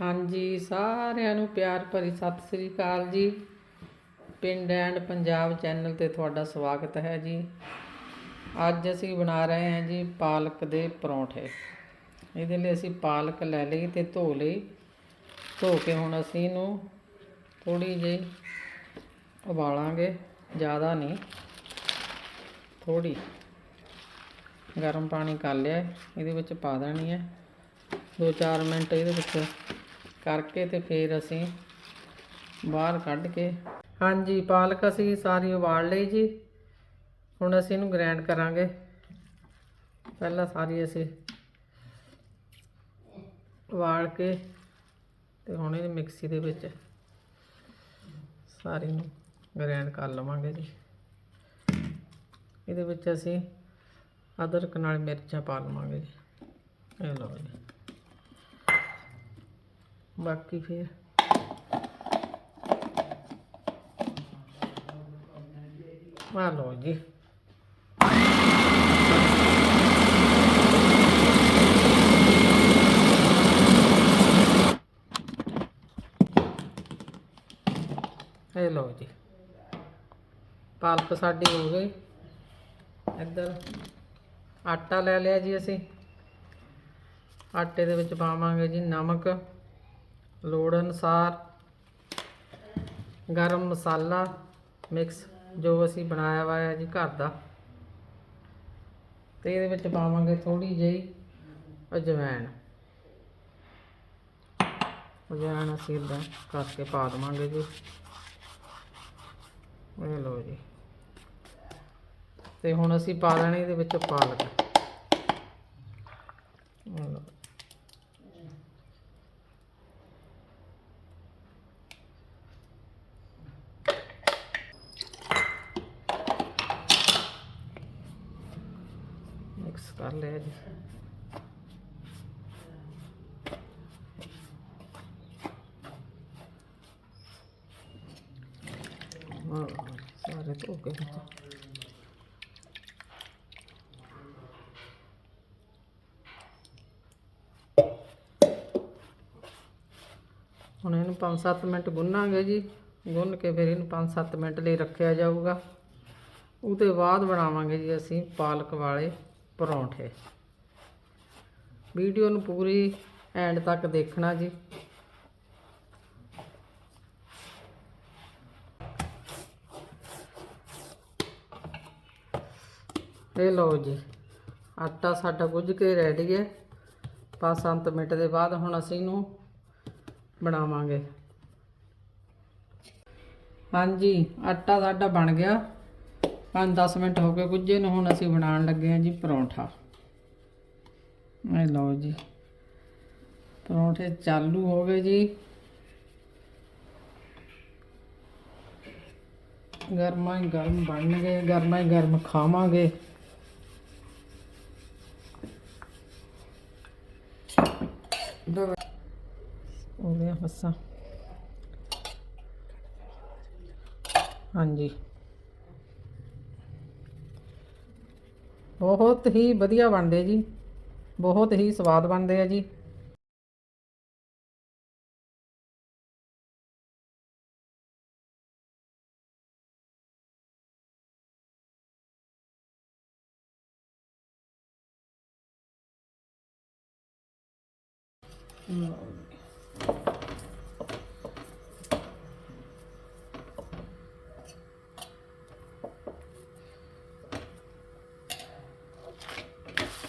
ਹਾਂਜੀ, ਸਾਰਿਆਂ ਨੂੰ ਪਿਆਰ ਭਰੀ ਸਤਿ ਸ੍ਰੀ ਅਕਾਲ ਜੀ। ਪਿੰਡ ਐਂਡ ਪੰਜਾਬ ਚੈਨਲ ਤੇ ਤੁਹਾਡਾ ਸਵਾਗਤ ਹੈ ਜੀ। ਅੱਜ ਅਸੀਂ ਬਣਾ ਰਹੇ ਹਾਂ ਜੀ ਪਾਲਕ ਦੇ ਪਰੌਂਠੇ। ਇਹਦੇ ਲਈ ਅਸੀਂ ਪਾਲਕ ਲੈ ਲਈ ਤੇ ਧੋ ਲਈ। ਧੋ ਕੇ ਹੁਣ ਅਸੀਂ ਇਹਨੂੰ ਥੋੜੀ ਜਿਹੀ ਉਬਾਲਾਂਗੇ, ਜ਼ਿਆਦਾ ਨਹੀਂ ਥੋੜੀ ਗਰਮ ਪਾਣੀ ਕਰ ਲਿਆ, ਇਹਦੇ ਵਿੱਚ ਪਾ ਦੇਣੀ ਹੈ। 2-4 ਮਿੰਟ ਇਹਦੇ ਵਿੱਚ ਕਰਕੇ ਤੇ ਫਿਰ ਅਸੀਂ ਬਾਹਰ ਕੱਢ ਕੇ। ਹਾਂਜੀ, ਪਾਲਕ ਅਸੀਂ ਸਾਰੀ ਉਬਾਲ ਲਈ ਜੀ। ਹੁਣ ਅਸੀਂ ਇਹਨੂੰ ਗ੍ਰਾਈਂਡ ਕਰਾਂਗੇ। ਪਹਿਲਾਂ ਸਾਰੀ ਅਸੀਂ ਉਬਾਲ ਕੇ ਤੇ ਹੁਣ ਇਹ ਮਿਕਸੀ ਦੇ ਵਿੱਚ ਸਾਰੀ ਨੂੰ ਗ੍ਰਾਈਂਡ ਕਰ ਲਵਾਂਗੇ ਜੀ। ਇਹਦੇ ਵਿੱਚ ਅਸੀਂ ਅਦਰਕ ਨਾਲ ਮਿਰਚਾਂ ਪਾ ਲਵਾਂਗੇ ਜੀ। ਇਹ ਲਓ ਜੀ। ਬਾਕੀ ਫਿਰ। ਆ ਲਓ ਜੀ। ਇਹ ਲਓ ਜੀ। ਪਾਲਕ ਸਾਡੀ ਹੋ ਗਈ। ਇੱਧਰ ਆਟਾ ਲੈ ਲਿਆ ਜੀ ਅਸੀਂ। ਆਟੇ ਦੇ ਵਿੱਚ ਪਾਵਾਂਗੇ ਜੀ ਨਮਕ। ਲੋੜ ਅਨੁਸਾਰ ਗਰਮ ਮਸਾਲਾ ਮਿਕਸ ਜੋ ਅਸੀਂ ਬਣਾਇਆ ਵਾ ਹੈ ਜੀ ਘਰ ਦਾ। ਤੇ ਇਹਦੇ ਵਿੱਚ ਪਾਵਾਂਗੇ ਥੋੜੀ ਜਿਹੀ ਅਜਵਾਇਣ ਅਜਵਾਇਣ ਅਸੀਂ ਇਦਾਂ ਕਰਕੇ ਪਾ ਦੇਵਾਂਗੇ ਜੀ। ਇਹ ਲਓ ਜੀ। ਤੇ ਹੁਣ ਅਸੀਂ ਪਾ ਦੇਣੀ ਇਹਦੇ ਵਿੱਚ ਪਾਲਕ। ਇਹ ਲਓ। ਮਿਕਸ ਕਰ ਲਿਆ ਜੀ ਆਹ, ਸਾਰੇ ਧੋ ਕੇ ਹੁਣ ਇਹਨੂੰ 5-7 ਮਿੰਟ ਗੁੰਨਾਂਗੇ ਜੀ। ਗੁੰਨ ਕੇ ਫਿਰ ਇਹਨੂੰ 5-7 ਮਿੰਟ ਲਈ ਰੱਖਿਆ ਜਾਊਗਾ। ਉਹਦੇ ਬਾਅਦ ਬਣਾਵਾਂਗੇ ਜੀ ਅਸੀਂ ਪਾਲਕ ਵਾਲੇ। ਪਰੌਂਠੇ। ਵੀਡੀਓ ਨੂੰ ਪੂਰੀ ਐਂਡ ਤੱਕ ਦੇਖਣਾ ਜੀ। ਇਹ ਲਓ ਜੀ, ਆਟਾ ਸਾਡਾ ਗੁੱਝ ਕੇ ਰੈਡੀ ਹੈ। 5-7 ਮਿੰਟ ਦੇ ਬਾਅਦ ਹੁਣ ਅਸੀਂ ਇਹਨੂੰ ਬਣਾਵਾਂਗੇ। ਹਾਂਜੀ, ਆਟਾ ਸਾਡਾ ਬਣ ਗਿਆ। 5-10 ਮਿੰਟ ਹੋ ਗਏ ਗੁੱਝੇ ਨੂੰ ਹੁਣ ਅਸੀਂ ਬਣਾਉਣ ਲੱਗੇ ਹਾਂ ਜੀ ਪਰੌਂਠਾ। ਇਹ ਲਓ ਜੀ, ਪਰੌਂਠੇ ਚਾਲੂ ਹੋ ਗਏ ਜੀ। ਗਰਮਾ ਹੀ ਗਰਮ ਬਣਨਗੇ, ਗਰਮਾ ਹੀ ਗਰਮ ਖਾਵਾਂਗੇ। ਉਹਦੇ ਹੱਸਾ ਹਾਂਜੀ। ਬਹੁਤ ਹੀ ਵਧੀਆ ਬਣਦੇ ਜੀ। ਬਹੁਤ ਹੀ ਸਵਾਦ ਬਣਦੇ ਆ ਜੀ।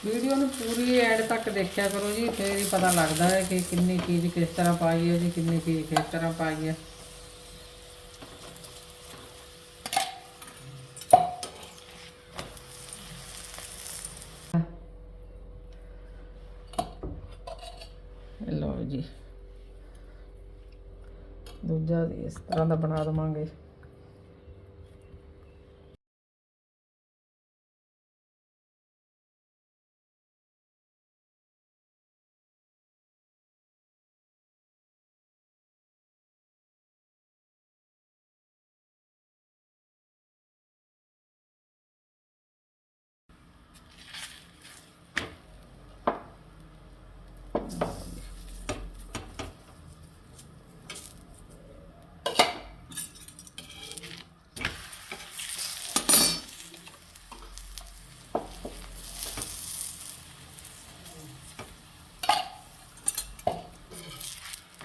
ਵੀਡੀਓ ਨੂੰ ਪੂਰੀ ਐਡ ਤੱਕ ਦੇਖਿਆ ਕਰੋ ਜੀ, ਫੇਰ ਹੀ ਪਤਾ ਲੱਗਦਾ ਹੈ ਕਿ ਕਿੰਨੀ ਚੀਜ਼ ਕਿਸ ਤਰ੍ਹਾਂ ਪਾਈ ਹੈ ਜੀ, ਕਿੰਨੀ ਚੀਜ਼ ਕਿਸ ਤਰ੍ਹਾਂ ਪਾਈ ਹੈ। ਲਓ ਜੀ। ਦੂਜਾ ਇਸ ਤਰ੍ਹਾਂ ਦਾ ਬਣਾ ਦਵਾਂਗੇ।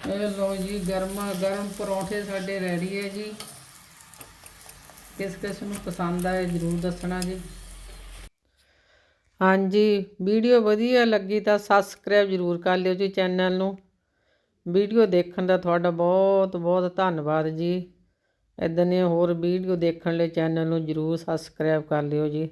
ਇਹ ਲੋ ਜੀ, ਗਰਮਾ, ਗਰਮ ਪਰੌਂਠੇ ਸਾਡੇ ਰੈਡੀ ਹੈ ਜੀ। ਕਿਸ ਕਿਸ ਨੂੰ ਪਸੰਦ ਆਏ ਜਰੂਰ ਦੱਸਣਾ ਜੀ। ਹਾਂਜੀ, ਵੀਡੀਓ ਵਧੀਆ ਲੱਗੀ ਤਾਂ ਸਬਸਕ੍ਰਾਈਬ ਜਰੂਰ ਕਰ ਲਿਓ ਜੀ ਚੈਨਲ ਨੂੰ। ਵੀਡੀਓ ਦੇਖਣ ਦਾ ਤੁਹਾਡਾ ਬਹੁਤ ਬਹੁਤ ਧੰਨਵਾਦ ਜੀ। ਇਦਾਂ ਦੀਆਂ ਹੋਰ ਵੀਡੀਓ ਦੇਖਣ ਲਈ ਚੈਨਲ ਨੂੰ ਜਰੂਰ ਸਬਸਕ੍ਰਾਈਬ ਕਰ ਲਿਓ ਜੀ।